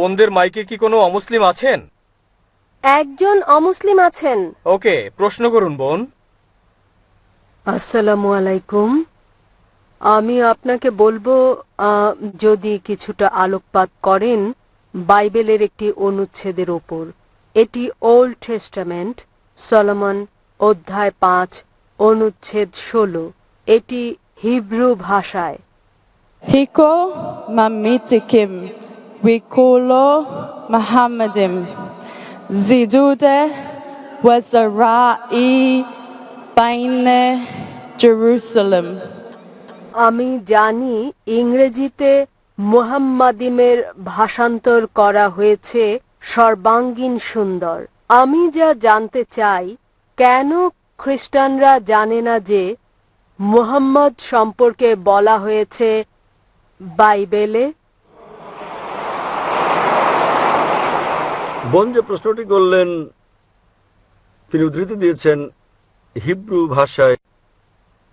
বোনদের মাইকে কি কোনো অমুসলিম আছেন? একজন অমুসলিম আছেন। ওকে প্রশ্ন করুন বোন। আসসালামু আলাইকুম। আমি আপনাকে বলব আহ, যদি কিছুটা আলোকপাত করেন বাইবেলের একটি অনুচ্ছেদের ওপর। এটি ওল্ড টেস্টামেন্ট সলমন অধ্যায় পাঁচ অনুচ্ছেদ ষোলো। এটি হিব্রু ভাষায়। Hiko mamitikim, wikulo Muhammadim, zidude wazarai baine Jerusalem. আমি জানি ইংরেজিতে মুহাম্মাদিমের ভাষান্তর করা হয়েছে সর্বাঙ্গীন সুন্দর। আমি যা জানতে চাই কেন খ্রিস্টানরা জানে না যে মুহাম্মদ সম্পর্কে বলা হয়েছে বাইবেলে? বোন যে প্রশ্নটি করলেন তিনি উদ্ধৃতি দিয়েছেন হিব্রু ভাষায়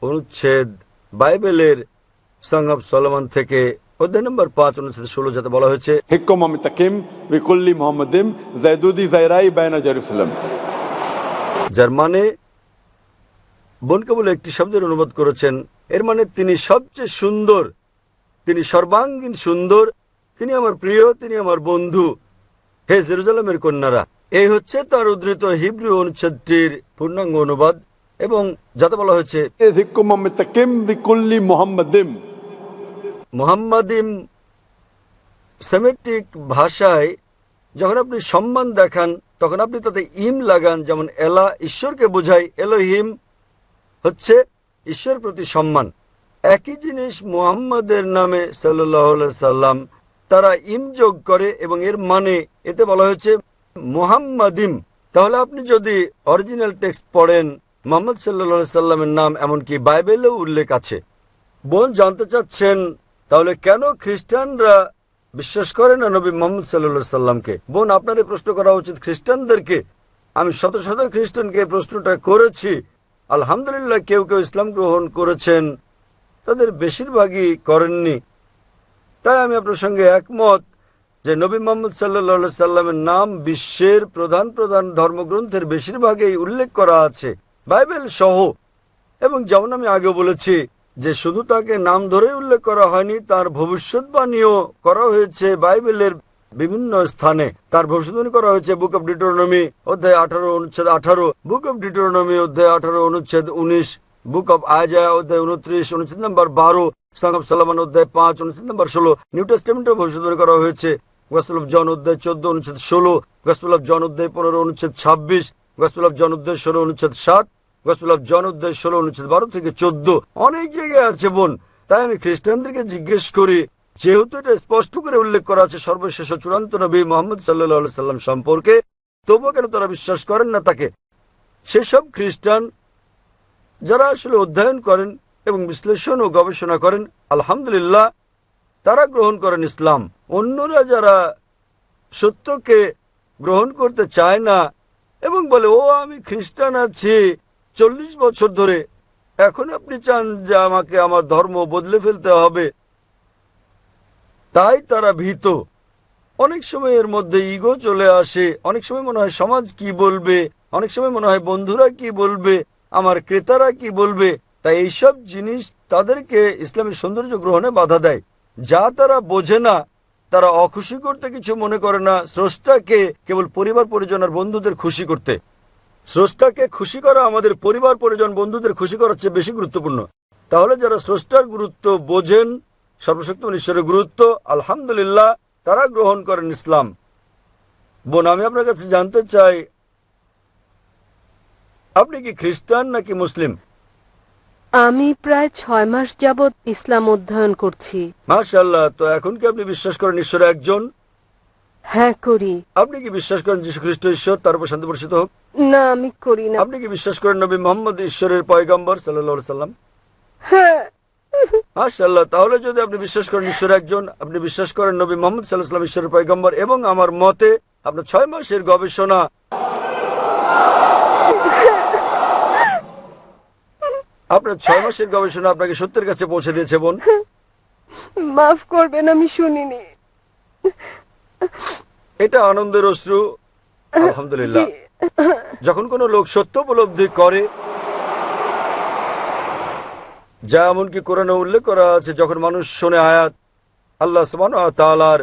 অনুচ্ছেদ বাইবেলের সং সলমান থেকে যার মানে বলে একটি শব্দের অনুবাদ করেছেন এর মানে তিনি সবচেয়ে সুন্দর তিনি সর্বাঙ্গীন সুন্দর তিনি আমার প্রিয় তিনি আমার বন্ধু। হে জেরুজালামের কন্যারা এই হচ্ছে তার উদ্ধৃত হিব্রু অনুচ্ছেদটির পূর্ণাঙ্গ অনুবাদ এবং যাতে বলা হয়েছে মোহাম্মদিম? সেমেটিক ভাষায় যখন আপনি সম্মান দেখান তখন আপনি তাতে ইম লাগান যেমন এলা ঈশ্বরকে বোঝায় এলোহিম হচ্ছে ঈশ্বর প্রতি সম্মান। একই জিনিস মোহাম্মদের নামে সাল্লাহ সাল্লাম তারা ইম যোগ করে এবং এর মানে এতে বলা হয়েছে মোহাম্মদিম তাহলে আপনি যদি অরিজিনাল টেক্সট পড়েন, মোহাম্মদ সাল্লা সাল্লামের নাম, এমনকি বাইবেলেও উল্লেখ আছে। বোন, জানতে চাচ্ছেন, তাহলে কেন খ্রিস্টানরা বিশ্বাস করে না নবী মোহাম্মদ সাল্লা সাল্লামকে? বোন আপনার প্রশ্ন করা উচিত, খ্রিস্টানদেরকে। আমি শত শত খ্রিস্টানকে প্রশ্নটা করেছি। আলহামদুলিল্লাহ, কেউ কেউ ইসলাম গ্রহণ করেছেন। তাদের বেশিরভাগই করেননি। তাই আমি আপনার সঙ্গে একমত যে নবী মোহাম্মদ সাল্লা সাল্লামের নাম বিশ্বের প্রধান প্রধান ধর্মগ্রন্থের বেশিরভাগেই উল্লেখ করা আছে, বাইবেল সহ। এবং যেমন আমি আগে বলেছি যে শুধু তাকে নাম ধরে উল্লেখ করা হয়নি, তার ভবিষ্যৎবাণীও করা হয়েছে বাইবেলের বিভিন্ন স্থানে। তার ভবিষ্যৎবাণী করা হয়েছে বুক অব ডিটোরনমি অধ্যায় আঠারো, অনুচ্ছেদ আঠারো, বুক অব ডিটোরনমি অধ্যায় আঠারো, অনুচ্ছেদ উনিশ, বুক অব আয়জা অধ্যায় উনত্রিশ, অনুচ্ছেদ নাম্বার বারো অব সালামান অধ্যায় পাঁচ, অনুচ্ছেদ নাম্বার ষোলো। নিউ টেস্টামেন্টের ভবিষ্যৎবাণী করা হয়েছে। গসপেল জন অধ্যায় চোদ্দ, অনুচ্ছেদ ষোলো। গসপেল জন অধ্যায় পনেরো, অনুচ্ছেদ ছাব্বিশ। গসপেল জন অধ্যায় ষোলো, অনুচ্ছেদ সাত। গসপেল জন অধ্যায় ষোলো, অনুচ্ছেদ বারো থেকে চোদ্দ। অনেক জায়গায় আছে বোন। তাই আমি খ্রিস্টানদেরকে জিজ্ঞেস করি, যেহেতু এটা স্পষ্ট করে উল্লেখ করা আছে সর্বশেষ চূড়ান্ত নবী মোহাম্মদ সাল্লাহ সাল্লাম সম্পর্কে, তবুও কেন তারা বিশ্বাস করেন না তাকে? সেসব খ্রিস্টান যারা আসলে অধ্যয়ন করেন এবং বিশ্লেষণ ও গবেষণা করেন, আলহামদুলিল্লাহ, তারা গ্রহণ করেন ইসলাম। অন্যরা যারা সত্যকে গ্রহণ করতে চায় না এবং বলে, ও, আমি খ্রিস্টান আছি, চল্লিশ বছর ধরে, এখন আপনি চান যে আমাকে আমার ধর্ম বদলে ফেলতে হবে? তাই তারা ভীত। অনেক সময় এর মধ্যে ইগো চলে আসে, অনেক সময় মনে হয় সমাজ কি বলবে, অনেক সময় মনে হয় বন্ধুরা কি বলবে, আমার ক্রেতারা কি বলবে তাই এইসব জিনিস তাদেরকে ইসলামের সৌন্দর্য গ্রহণে বাধা দেয়। যা তারা বোঝে না, তারা অখুশি করতে কিছু মনে করে না। স্রষ্টাকে কেবল পরিবার পরিজন আর বন্ধুদের খুশি করতে। স্রষ্টাকে খুশি করা আমাদের পরিবার পরিজন বন্ধুদের খুশি করার চেয়ে বেশি গুরুত্বপূর্ণ। তাহলে যারা স্রষ্টার গুরুত্ব বোঝেন, সর্বশক্তিমান ঈশ্বরের গুরুত্ব, আলহামদুলিল্লাহ, তারা গ্রহণ করেন ইসলাম। বোন, আমি আপনার কাছে জানতে চাই, আপনি কি খ্রিস্টান নাকি মুসলিম? আমি প্রায় ছয় মাস যাবৎ ইসলাম অধ্যয়ন করছি। মাশাল্লাহ তো এখন কি আপনি বিশ্বাস করেন ঈশ্বর একজন? হ্যাঁ করি। আপনি কি বিশ্বাস করেন যীশু খ্রিস্ট ঈশ্বর তার উপর শান্তি বর্ষিত হোক? না আমি করি না। আপনি কি বিশ্বাস করেন নবী মোহাম্মদ ঈশ্বরের পয়গম্বর সাল্লাহ সাল্লাম? হ্যাঁ। মাশাল্লাহ তাহলে যদি আপনি বিশ্বাস করেন ঈশ্বর একজন আপনি বিশ্বাস করেন নবী মোহাম্মদ সাল্লাহ সাল্লাম ঈশ্বরের পয়গম্বর এবং আমার মতে আপনার ছয় মাসের গবেষণা আপনার ছয় মাসের গবেষণা আপনাকে সত্যের কাছে পৌঁছে দিয়েছে বোন। মাফ করবেন আমি শুনিনি। এটা আনন্দের অশ্রু। আলহামদুলিল্লাহ। যখন কোনো লোক সত্য উপলব্ধি করে যা এমনকি কোরআনে উল্লেখ করা আছে যখন মানুষ শোনে আয়াত আল্লাহ সুবহান তালার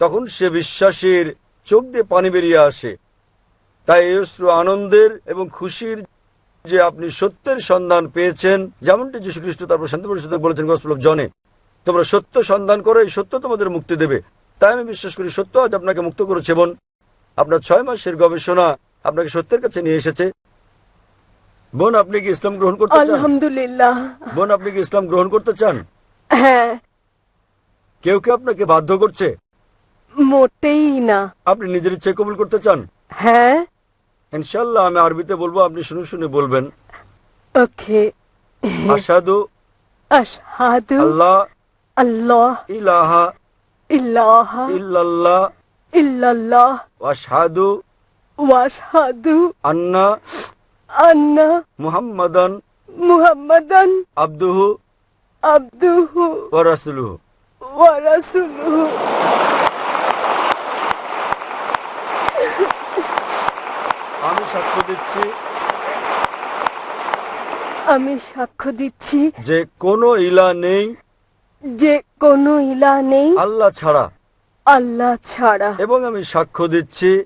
তখন সে বিশ্বাসীর চোখ দিয়ে পানি বেরিয়ে আসে। তাই এই অশ্রু আনন্দের এবং খুশির যে আপনি সত্যের সন্ধান পেয়েছেন যেমনটি যীশু খ্রিস্ট তারপর শান্তি পরিষদ বলেছেন গসপল জনে তোমরা সত্য সন্ধান করো এই সত্য তোমাদের মুক্তি দেবে। তাই আমি বিশ্বাস করি সত্য আজ আপনাকে মুক্ত করেছে বোন। আপনার ছয় মাসের গবেষণা আপনাকে সত্যের কাছে নিয়ে এসেছে। বোন আপনি কি ইসলাম গ্রহণ করতে চান? আলহামদুলিল্লাহ। বোন আপনি কি ইসলাম গ্রহণ করতে চান? হ্যাঁ। কেউ কেউ আপনাকে বাধ্য করছে? মোটেই না। আপনি নিজের ইচ্ছে কবুল করতে চান? হ্যাঁ। ইনশাল্লাহ আমি আরবিতে বলব আপনি শুনে শুনে বলবেন। ওকে আসাদু আশহাদু আল্লাহ আল্লাহ ইলাহা ইলাহা ইল্লাল্লাহ ইল্লাল্লাহ ওয়াশহাদু ওয়াশহাদু আন্না আন্না মুহাম্মাদান মুহাম্মাদান আব্দুহু আবদুহু ওয়া রাসূলুহু। ওয়া রাসূলুহু আমি সাক্ষ্য দিচ্ছি। আমি সাক্ষ্য দিচ্ছি। যে কোনো ইলা নেই। যে কোনো ইলা নেই। আল্লাহ ছাড়া। আল্লাহ ছাড়া। এবং আমি সাক্ষ্য দিচ্ছি।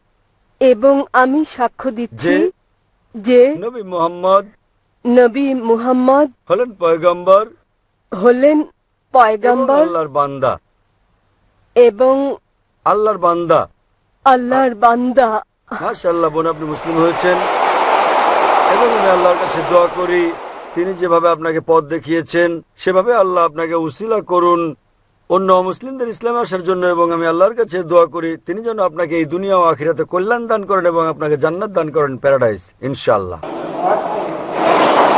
এবং আমি সাক্ষ্য দিচ্ছি যে- নবী মোহাম্মদ নবী মুহাম্মদ হলেন পয়গম্বর। হলেন পয়গম্বর। আল্লাহর বান্দা। এবং আল্লাহর বান্দা। আল্লাহর বান্দা। মাশাআল্লাহ, বোন আপনি মুসলিম হয়েছেন। এবং আমি আল্লাহর কাছে দোয়া করি, তিনি যেভাবে আপনাকে পথ দেখিয়েছেন, সেভাবে আল্লাহ আপনাকে উসিলা করুন, অন্য মুসলিমদের ইসলামে আসার জন্য। এবং আমি আল্লাহর কাছে দোয়া করি, তিনি যেন আপনাকে এই দুনিয়া ও আখিরাতে কল্যাণ দান করেন এবং আপনাকে জান্নাত দান করেন প্যারাডাইস, ইনশাআল্লাহ।